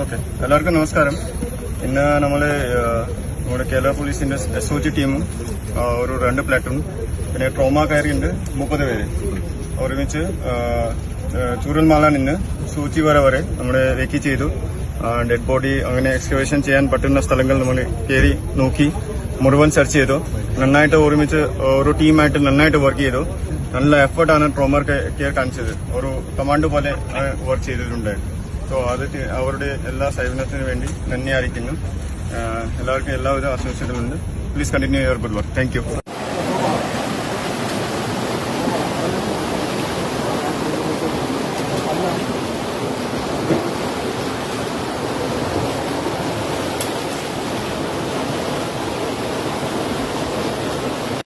എല്ലാവർക്കും നമസ്കാരം. ഇന്ന് നമ്മൾ നമ്മുടെ കേരള പോലീസിന്റെ എസ് ഒ ജി ടീമും ഒരു രണ്ട് പ്ലാറ്റൂണും പിന്നെ ട്രോമ കയറിയുണ്ട് മുപ്പത് പേര്. ഒരുമിച്ച് ആ, ആ, ചൂരൽമാല നിന്ന് സൂചി വര വരെ നമ്മുടെ വെക്കി ചെയ്തു. ഡെഡ് ബോഡി അങ്ങനെ എക്സ്കവേഷൻ ചെയ്യാൻ പറ്റുന്ന സ്ഥലങ്ങൾ നമ്മൾ കയറി നോക്കി മുഴുവൻ സെർച്ച് ചെയ്തു. നന്നായിട്ട് ഒരുമിച്ച് ഒരു ടീമായിട്ട് നന്നായിട്ട് വർക്ക് ചെയ്തു. നല്ല എഫേർട്ടാണ് ട്രോമർ കെയർ കാണിച്ചത്. ഒരു കമാൻഡ് പോലെ വർക്ക് ചെയ്തിട്ടുണ്ട് സോ അത് തി- അവരുടെ എല്ലാ സേവനത്തിനു വേണ്ടി നന്ദി ആഹ് എല്ലാവർക്കും എല്ലാവരും ആശംസിക്കുന്നുണ്ട് please continue your good work thank